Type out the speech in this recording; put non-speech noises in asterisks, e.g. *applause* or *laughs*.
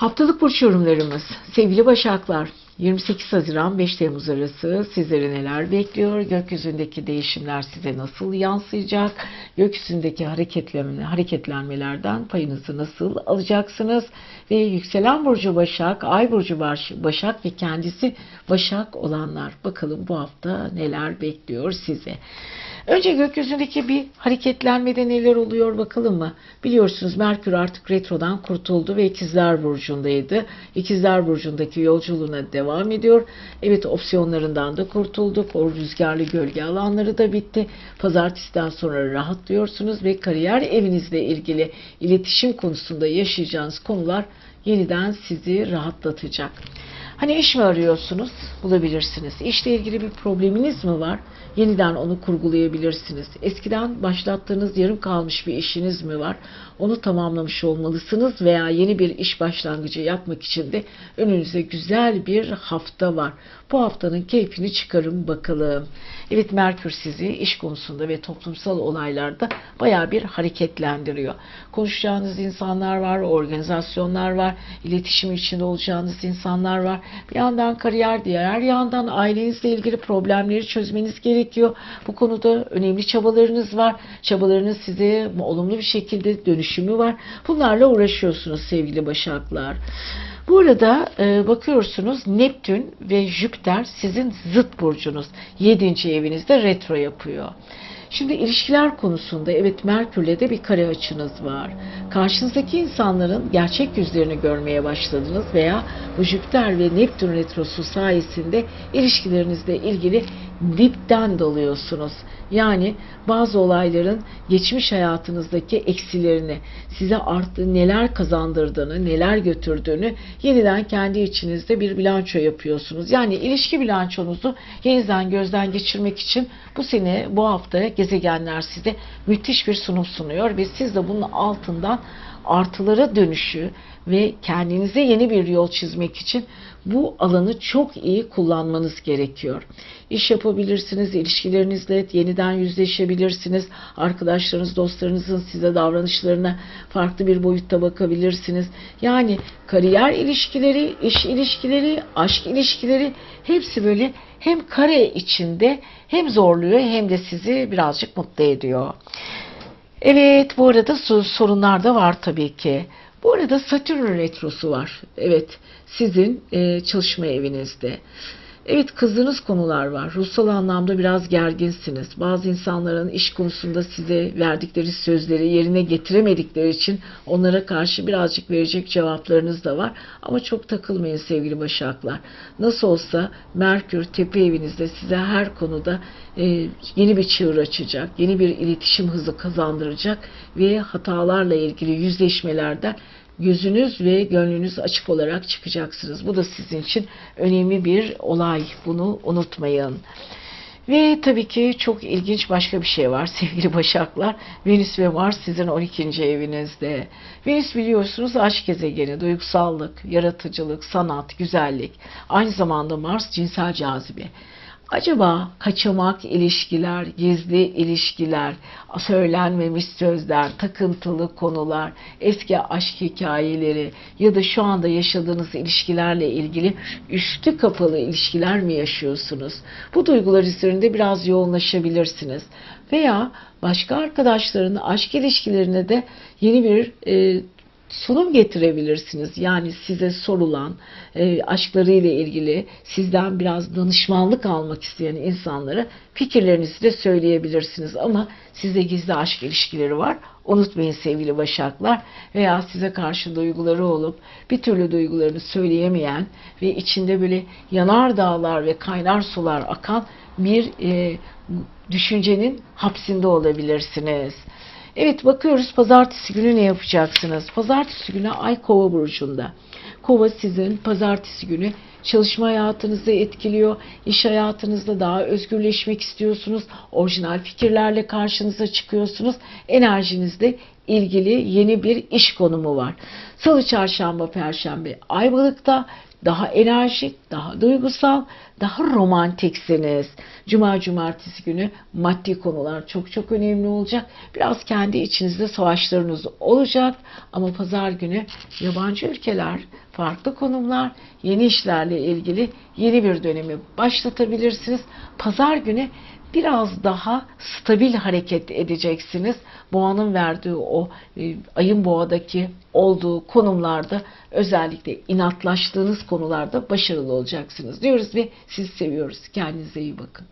Haftalık burç yorumlarımız. Sevgili Başaklar, 28 Haziran 5 Temmuz arası sizleri neler bekliyor? Gökyüzündeki değişimler size nasıl yansıyacak? Gökyüzündeki hareketlenme, hareketlenmelerden payınızı nasıl alacaksınız? Ve yükselen burcu Başak, ay burcu Baş- Başak ve kendisi Başak olanlar. Bakalım bu hafta neler bekliyor size? Önce gökyüzündeki bir hareketlenmede neler oluyor bakalım mı? Biliyorsunuz Merkür artık retrodan kurtuldu ve İkizler Burcu'ndaydı. İkizler Burcu'ndaki yolculuğuna devam ediyor. Evet opsiyonlarından da kurtulduk. O rüzgarlı gölge alanları da bitti. Pazartesiden sonra rahatlıyorsunuz ve kariyer evinizle ilgili iletişim konusunda yaşayacağınız konular yeniden sizi rahatlatacak. Hani iş mi arıyorsunuz? Bulabilirsiniz. İşle ilgili bir probleminiz mi var? Yeniden onu kurgulayabilirsiniz. Eskiden başlattığınız yarım kalmış bir işiniz mi var? Onu tamamlamış olmalısınız veya yeni bir iş başlangıcı yapmak için de önünüze güzel bir hafta var. Bu haftanın keyfini çıkarın bakalım. Evet Merkür sizi iş konusunda ve toplumsal olaylarda baya bir hareketlendiriyor. Konuşacağınız insanlar var, organizasyonlar var, iletişim içinde olacağınız insanlar var. Bir yandan kariyer, diğer yandan ailenizle ilgili problemleri çözmeniz gerekiyor. Bu konuda önemli çabalarınız var. Çabalarınız size olumlu bir şekilde dönüşümü var. Bunlarla uğraşıyorsunuz sevgili Başaklar. Bu arada e, bakıyorsunuz Neptün ve Jüpiter sizin zıt burcunuz. 7. evinizde retro yapıyor. Şimdi ilişkiler konusunda evet Merkür'le de bir kare açınız var. Karşınızdaki insanların gerçek yüzlerini görmeye başladınız veya bu Jüpiter ve Neptün retrosu sayesinde ilişkilerinizle ilgili dipten dalıyorsunuz. Yani bazı olayların geçmiş hayatınızdaki eksilerini, size artı neler kazandırdığını, neler götürdüğünü yeniden kendi içinizde bir bilanço yapıyorsunuz. Yani ilişki bilançonuzu yeniden gözden geçirmek için bu sene, bu hafta gezegenler size müthiş bir sunum sunuyor ve siz de bunun altından artılara dönüşü ve kendinize yeni bir yol çizmek için bu alanı çok iyi kullanmanız gerekiyor. İş yapabilirsiniz, ilişkilerinizle yeniden yüzleşebilirsiniz. Arkadaşlarınız, dostlarınızın size davranışlarına farklı bir boyutta bakabilirsiniz. Yani kariyer ilişkileri, iş ilişkileri, aşk ilişkileri hepsi böyle hem kare içinde hem zorluyor hem de sizi birazcık mutlu ediyor. Evet bu arada so- sorunlar da var tabii ki. Bu arada Satürn retrosu var. Evet sizin çalışma evinizde. Evet kızdığınız konular var. Ruhsal anlamda biraz gerginsiniz. Bazı insanların iş konusunda size verdikleri sözleri yerine getiremedikleri için onlara karşı birazcık verecek cevaplarınız da var. Ama çok takılmayın sevgili başaklar. Nasıl olsa Merkür tepe evinizde size her konuda e, yeni bir çığır açacak, yeni bir iletişim hızı kazandıracak ve hatalarla ilgili yüzleşmelerden gözünüz ve gönlünüz açık olarak çıkacaksınız. Bu da sizin için önemli bir olay. Bunu unutmayın. Ve tabii ki çok ilginç başka bir şey var *laughs* sevgili Başaklar. Venüs ve Mars sizin 12. evinizde. Venüs biliyorsunuz aşk gezegeni, duygusallık, yaratıcılık, sanat, güzellik. Aynı zamanda Mars cinsel cazibe. Acaba kaçamak ilişkiler, gizli ilişkiler, söylenmemiş sözler, takıntılı konular, eski aşk hikayeleri ya da şu anda yaşadığınız ilişkilerle ilgili üstü kapalı ilişkiler mi yaşıyorsunuz? Bu duygular üzerinde biraz yoğunlaşabilirsiniz. Veya başka arkadaşların aşk ilişkilerine de yeni bir e, sunum getirebilirsiniz. Yani size sorulan e, aşklarıyla ilgili sizden biraz danışmanlık almak isteyen insanlara fikirlerinizi de söyleyebilirsiniz. Ama sizde gizli aşk ilişkileri var. Unutmayın sevgili başaklar veya size karşı duyguları olup bir türlü duygularını söyleyemeyen ve içinde böyle yanar dağlar ve kaynar sular akan bir e, düşüncenin hapsinde olabilirsiniz. Evet bakıyoruz pazartesi günü ne yapacaksınız? Pazartesi günü Ay Kova burcunda. Kova sizin pazartesi günü çalışma hayatınızı etkiliyor. İş hayatınızda daha özgürleşmek istiyorsunuz. Orijinal fikirlerle karşınıza çıkıyorsunuz. Enerjinizle ilgili yeni bir iş konumu var. Salı, çarşamba, perşembe Ayvalık'ta daha enerjik, daha duygusal, daha romantiksiniz. Cuma, cumartesi günü maddi konular çok çok önemli olacak. Biraz kendi içinizde savaşlarınız olacak ama pazar günü yabancı ülkeler, farklı konumlar, yeni işlerle ilgili yeni bir dönemi başlatabilirsiniz. Pazar günü biraz daha stabil hareket edeceksiniz. Boğanın verdiği o e, ayın boğadaki olduğu konumlarda özellikle inatlaştığınız konularda başarılı olacaksınız diyoruz ve sizi seviyoruz. Kendinize iyi bakın.